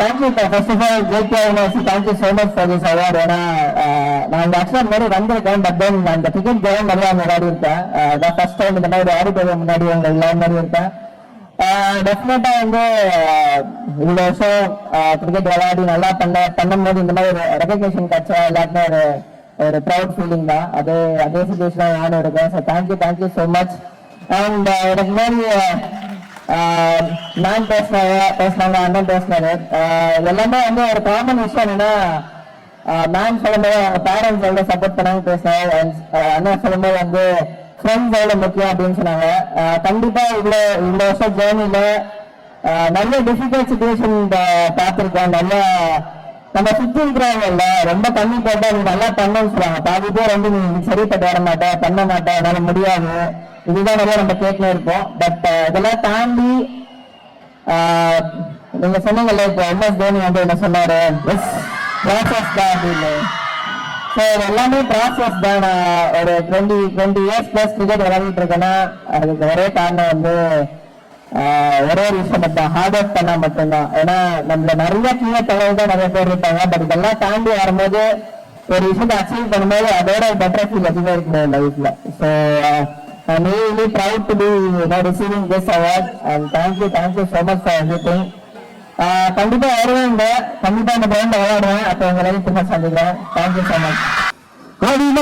Thank you first of all JK university thank you so much for this award ஏன்னா நான் இந்த ஆக்சுவலாக முன்னாடி வந்திருக்கேன் பட் தென் அந்த டிக்கெட் ஜெயம் நிறையா முன்னாடி இருக்கேன் uh, அதான் ஃபர்ஸ்ட் டைம் இந்த மாதிரி ஆடிட்டோரியம் முன்னாடி உங்க எல்லாரும் மாதிரி இருக்கேன் டெஃபினட்டா uh, வந்து uh, இந்த வருஷம் கிரிக்கெட் விளையாடி நல்லா பண்ண பண்ணும்போது இந்த மாதிரி ஒரு ரெகக்னேஷன் கிடைச்சா எல்லாருக்குமே ஒரு ஒரு ப்ரௌட் ஃபீலிங் தான். அது அதே சுச்சுவேஷன் நானும் இருக்கேன். So thank you thank you so much and எனக்கு மாதிரி நான் பேசினாங்க பேசினாங்க அண்ணன் பேசினாங்க எல்லாமே வந்து ஒரு காமன் விஷயம் என்னன்னா மேம் சொல்லும்போது அவங்க பேரண்ட்ஸ் எவ்வளோ சப்போர்ட் பண்ணாங்க பேசினாங்க. அண்ணன் சொல்லும்போது வந்து ஃப்ரெண்ட்ஸ் எவ்வளோ முக்கியம் அப்படின்னு சொன்னாங்க. கண்டிப்பாக இவ்வளோ இவ்வளோ வருஷம் ஜேர்னியில் நல்ல டிஃபிகல்ட் சுச்சுவேஷன் பார்த்துருக்கேன் நல்ல நம்ம சுற்றி இருக்கிறவங்கல்ல ரொம்ப பண்ணி போட்டால் நீ நல்லா பண்ணணும்னு சொல்லுவாங்க. பாதி பேர் வந்து நீ சரிப்பட்டு வர மாட்டேன் பண்ண மாட்டேன் என்னால் முடியாது. இதுதான் நிறைய நம்ம கேட்கல இருப்போம் பட் uh, இதெல்லாம் தாண்டி uh, நீங்க சொன்னீங்கல்ல இப்போ எம்எஸ் தோனி வந்து என்ன சொன்னாரு? ப்ராசஸ் தான் அப்படின்னு. ஸோ எல்லாமே ப்ராசஸ் தான். நான் ஒரு twenty twenty years plus cricket விளையாடிட்டு இருக்கேன்னா அதுக்கு ஒரே காரணம் வந்து uh, ஒரே ஒரு விஷயம் மட்டும் ஹார்ட் ஒர்க் பண்ணா மட்டும்தான். ஏன்னா நம்மள நிறைய கீழே தலைவர் தான் நிறைய பேர் இருப்பாங்க. பட் இதெல்லாம் தாண்டி வரும்போது ஒரு விஷயத்தை அச்சீவ் பண்ணும்போது அதோட பெட்டர் ஃபீல் அதிகமாக இருக்கணும் லைஃப்ல so I'm really proud to be you know, receiving this award and thank you, thank you so much for everything. கண்டிப்பா வருவேங்க கண்டிப்பா இந்த கிரௌண்ட்ல விளையாடுவேன் அப்ப உங்க லைஃப் திரும்ப சந்திக்கிறேன் தேங்க்யூ ஸோ மச் அமேசிங்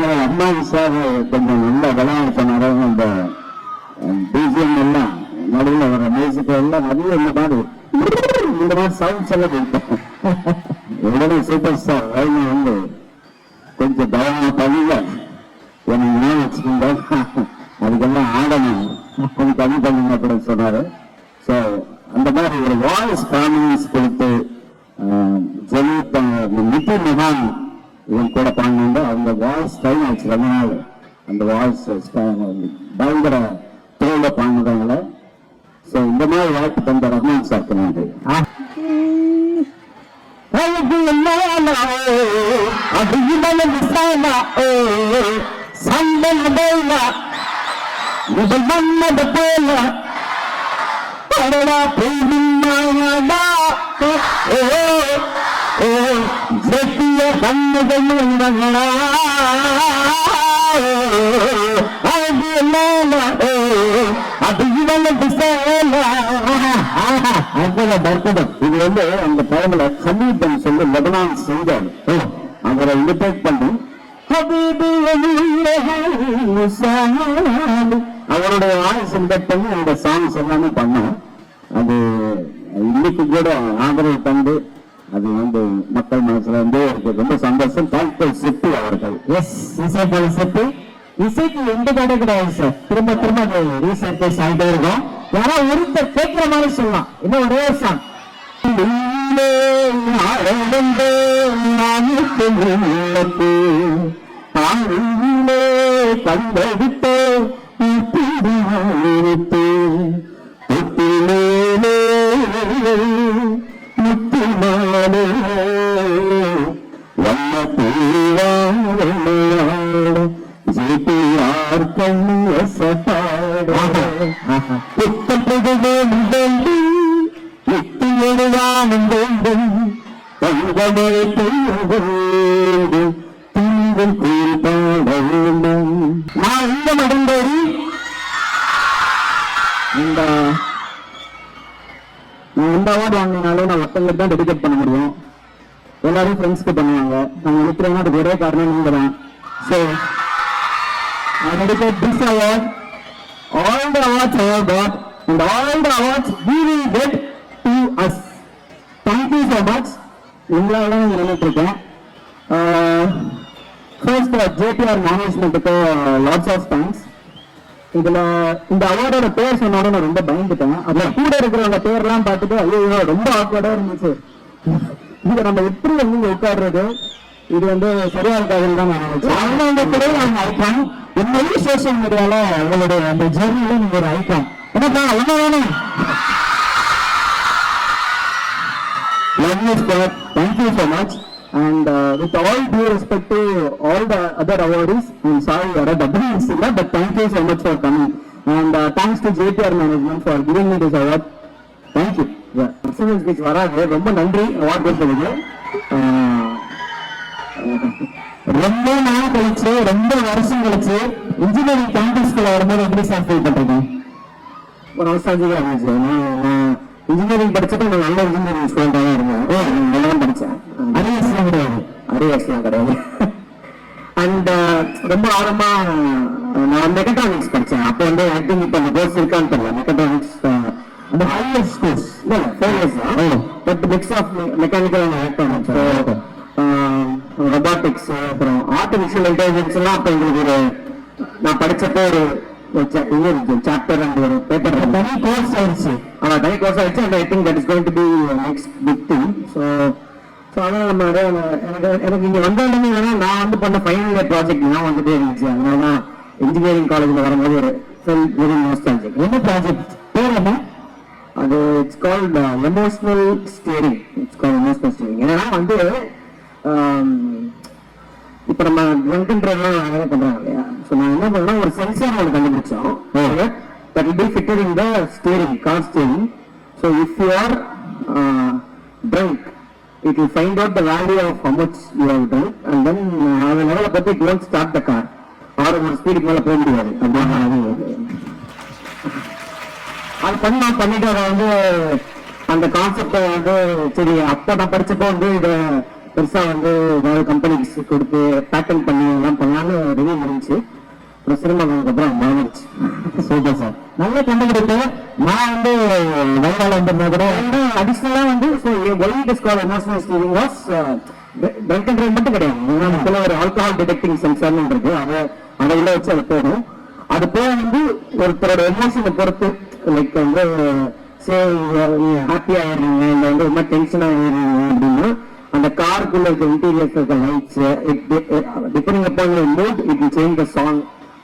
இந்த சாங்க அம்மா சார் கொஞ்சம் நல்ல விளையாட பண்ணாரு அந்த பிஜிஎம் எல்லாம். நடுவில் வர மியூசிக் எல்லாம் நிறைய இந்த மாதிரி. இந்த மாதிரி சவுண்ட்ஸ் எல்லாம் கொடுத்தோம் உடனே சூப்பர் ஸ்டார் வைங்க வந்து கொஞ்சம் கவனமா பதில எனக்கு நினைவு வச்சுக்கிட்டேன் அதுக்கெல்லாம் ஆடணும். கொஞ்சம் கம்மி பண்ணுங்க அப்படின்னு சொன்னாரு. ஸோ அந்த மாதிரி ஒரு வாய்ஸ் கான்பிடன்ஸ் கொடுத்து ஜெனித் நிதி மகான் இவன் கூட பாடினாங்க அவங்க வாய்ஸ் டைம் ஆச்சு ரொம்ப நாள். அந்த வாய்ஸ் பயங்கர தோல்ல பாடினவங்கள ஸோ இந்த மாதிரி வாய்ப்பு தந்த ரஹ்மான் சார் நன்றி. அது போல அடடா பெய்யுமாடா ஓ அது அது இவனுக்கு சேல அவ்வளவு பர்த்ததம் இது வந்து அந்த டைம்ல சமீபம் சொல்லி லெபனான் செஞ்சார். அவரை இமிட்டேட் பண்ணி. அவருடைய வாய்ஸ் இன்டெக்ட் பண்ணி அந்த சாங்ஸ் எல்லாமே பண்ணோம் இருக்கும். யாரோ ஒருத்தர் கேட்கிற மாதிரி சொல்லலாம். இன்னும் ஒரே சாங் கண்டெடுத்தோ தங்கமழை பெய்யும்போது திங்கள் கூறி பாட வேண்டும் நான் இந்த மடந்தோடி இந்த இந்த அவார்டு வாங்கினாலே நான் ஒருத்தங்களுக்கு தான் டெடிகேட் பண்ண முடியும். எல்லாரும் ஃப்ரெண்ட்ஸ்க்கு பண்ணுவாங்க. நாங்கள் நிற்கிறோம்னா அதுக்கு ஒரே காரணம் நீங்க தான் so I dedicate this award, all the awards I have got, and all the awards we will get இந்தியாவில் தான் நின்றுட்டு இருக்கேன் ஃபர்ஸ்ட் ஜேபிஆர் மேனேஜ்மெண்ட்டுக்கு லாட்ஸ் ஆஃப் தேங்க்ஸ் இதுல இந்த அவார்டோட பேர் சொன்னோட நான் ரொம்ப பயந்துட்டேன். அதுல கூட இருக்கிறவங்க பேர்லாம் பார்த்துட்டு ஐயோ ரொம்ப ஆக்வர்டா இருந்துச்சு. இது நம்ம எப்படி வந்து உட்காடுறது இது வந்து சரியா இருக்காதுன்னு தான் நான் நினைச்சேன். கூட அவங்க ஐக்கான் உண்மையிலே சோசியல் மீடியால உங்களுடைய அந்த ஜெர்னில நீங்க ஒரு ஐக்கான் என்னப்பா என்ன வேணும் Love you, Scott. Thank you so much. And uh, with all due respect to all the other awardees, I'm sorry, you're a double listener, but thank you so much for coming. And uh, thanks to JPR Management for giving me this award. Thank you. Yeah, personal speech வராது ரொம்ப நன்றி award கொடுத்ததுக்கு ரொம்ப நாள் கழிச்சு ரொம்ப வருஷம் கழிச்சு இன்ஜினியரிங் கேம்பஸ்குள்ள வரும்போது எப்படி சார் ஃபீல் பண்றீங்க ஒரு அவசாந்திగా இருந்துச்சு நான் இன்ஜினியரிங் படிச்சுட்டு நான் நல்ல இன்ஜினியரிங் ஸ்டூடெண்டாக தான் இருந்தேன் ரொம்ப ஆழமா நான் மெக்கட்ரானிக்ஸ் படிச்சேன். அப்போ வந்து ஐ திங்க் இப்போ அந்த கோர்ஸ் இருக்கான்னு தெரியல. மெக்கட்ரானிக்ஸ் அந்த ஹையர் ஸ்கூல்ஸ் இல்லை ஃபோர் இயர்ஸ் தான் but mix of mechanical and electronics robotics அப்புறம் ஆர்டிஃபிஷியல் இன்டெலிஜென்ஸ் எல்லாம் அப்போ எங்களுக்கு ஒரு நான் படிச்சப்போ ஒரு சாப்டர் அண்ட் ஒரு பேப்பர் தனி கோர்ஸ் ஆயிடுச்சு. ஆனா தனி கோர்ஸ் ஆயிடுச்சு. And I think that is going to be next big thing so so அதான் நம்ம எனக்கு எனக்கு இங்க வந்த உடனே வேணா நான் வந்து பண்ண ஃபைனல் இயர் ப்ராஜெக்ட் நான் வந்துட்டே இருந்துச்சு. அதனால தான் இன்ஜினியரிங் காலேஜ்ல வரும்போது ஒரு ஃபெல் வெரி நாஸ்டாலஜிக் என்ன ப்ராஜெக்ட் பேர் என்ன? அது it's called emotional steering it's called emotional steering என்னன்னா வந்து ஆம், இப்ப நம்ம ட்ரங்க் ட்ரைவ்லாம் நிறைய பண்றாங்க இல்லையா? ஸோ நான் என்ன பண்ணேன்னா ஒரு சென்சார் ஒன்று கண்டுபிடிச்சோம். That be fitted in the steering car steering. So if you are uh, drunk it will find out the value of how much you have done and then uh, அதை லெவலை பத்தி it won't start the car. ஆறு ஒரு ஸ்பீடுக்கு மேல போக முடியாது. அப்படின்னு அது பண்ணா பண்ணிட்டு அதை வந்து அந்த கான்செப்டை வந்து சரி அப்போ நான் படிச்சப்போ வந்து இதை பெருசா வந்து ஏதாவது கம்பெனிக்கு கொடுத்து பேட்டன் பண்ணி எல்லாம் பண்ணலாம்னு ரெடி இருந்துச்சு சினிமா அப்புறம் மாறிடுச்சு சூப்பர் சார் நல்ல கண்டுபிடிப்பு நான் வந்து வைரால வந்திருந்தா கூட அடிஷ்னலா வந்து why it is call emotional steering was drunk and மட்டும் கிடையாது. ஒரு ஆல்கஹால் டிடெக்டிங் சென்சார்னு இருக்கு. அதை அதை உள்ள வச்சு அது போகும் அது போக வந்து ஒருத்தரோட எமோஷனை பொறுத்து லைக் வந்து சே ஹாப்பி ஆயிடுறீங்க இல்லை வந்து ரொம்ப டென்ஷன் ஆயிடுறீங்க அப்படின்னா அந்த காருக்குள்ள இருக்க இன்டீரியர்ஸ் இருக்க lights depending upon mood it change the song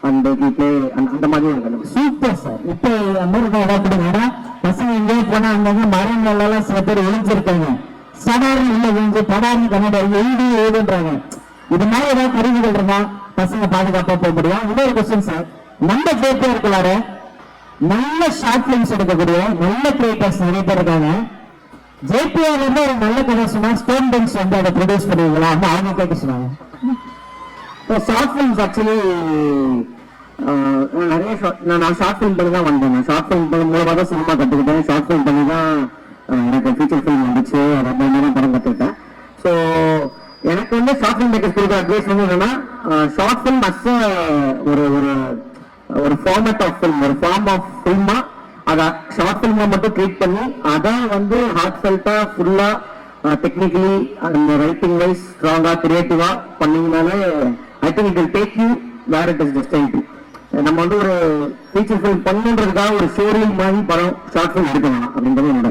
and play அந்த மாதிரி எனக்கு சூப்பர் சார் இப்போ அமெரிக்கா இடம் கொடுங்க பசங்க எங்கேயோ போனா அங்கங்க மரங்கள் எல்லாம் சில பேர் விழிஞ்சிருக்காங்க சடார்னு உள்ள விழுந்து படார்னு கண்ணாடி எழுதி எழுதுன்றாங்க. இது மாதிரி ஏதாவது கருவிகள் இருந்தா பசங்க பாதுகாப்பா போக முடியும்? இன்னொரு கொஸ்டின் சார் நம்ம ஜேபி இருக்கலாரு நல்ல ஷார்ட் பிலிம்ஸ் எடுக்கக்கூடிய நல்ல கிரியேட்டர்ஸ் நிறைய பேர் இருக்காங்க. ஜேபிஆர் வந்து ஒரு நல்ல கதை சொன்னா ஸ்டோன் பெஞ்ச் வந்து அதை ப்ரொடியூஸ் பண்ணுவீங்களா அவங்க கேட்க சொன்னாங்க. ஷார்ட் ஃபிலிம்ஸ் ஆக்சுவலி நிறைய நான் நான் ஷார்ட் ஃபிலிம் பண்ணி தான் வந்தேன். ஷார்ட் ஃபிலிம் பண்ணி மூலமாக தான் சினிமா கற்றுக்கிட்டேன் ஷார்ட் ஃபிலிம் பண்ணி தான் எனக்கு ஃபீச்சர் ஃபிலிம் வந்துச்சு. அதை பண்ணி தான் படம் கற்றுக்கிட்டேன் ஸோ எனக்கு வந்து ஷார்ட் ஃபிலிம் மேக்கர்ஸ் கொடுத்த அட்வைஸ் வந்து என்னன்னா ஷார்ட் ஃபிலிம் அஸ் ஒரு ஒரு ஒரு ஃபார்மேட் ஆஃப் ஃபிலிம் ஒரு ஃபார்ம் ஆஃப் ஃபில்மா அதை ஷார்ட் ஃபிலிமா மட்டும் ட்ரீட் பண்ணி அதை வந்து ஹார்ட் ஃபெல்ட்டா ஃபுல்லா டெக்னிக்கலி அந்த ரைட்டிங் வைஸ் ஸ்ட்ராங்கா கிரியேட்டிவா பண்ணீங்கனாலே I think it will take you where it is destine to நம்ம வந்து ஒரு ஃபீச்சர் ஃபிலிம் பண்ணுன்றதுக்காக ஒரு சீரியல் மாதிரி படம் ஷார்ட் ஃபிலிம் எடுக்கணும் அப்படின்றது என்னோட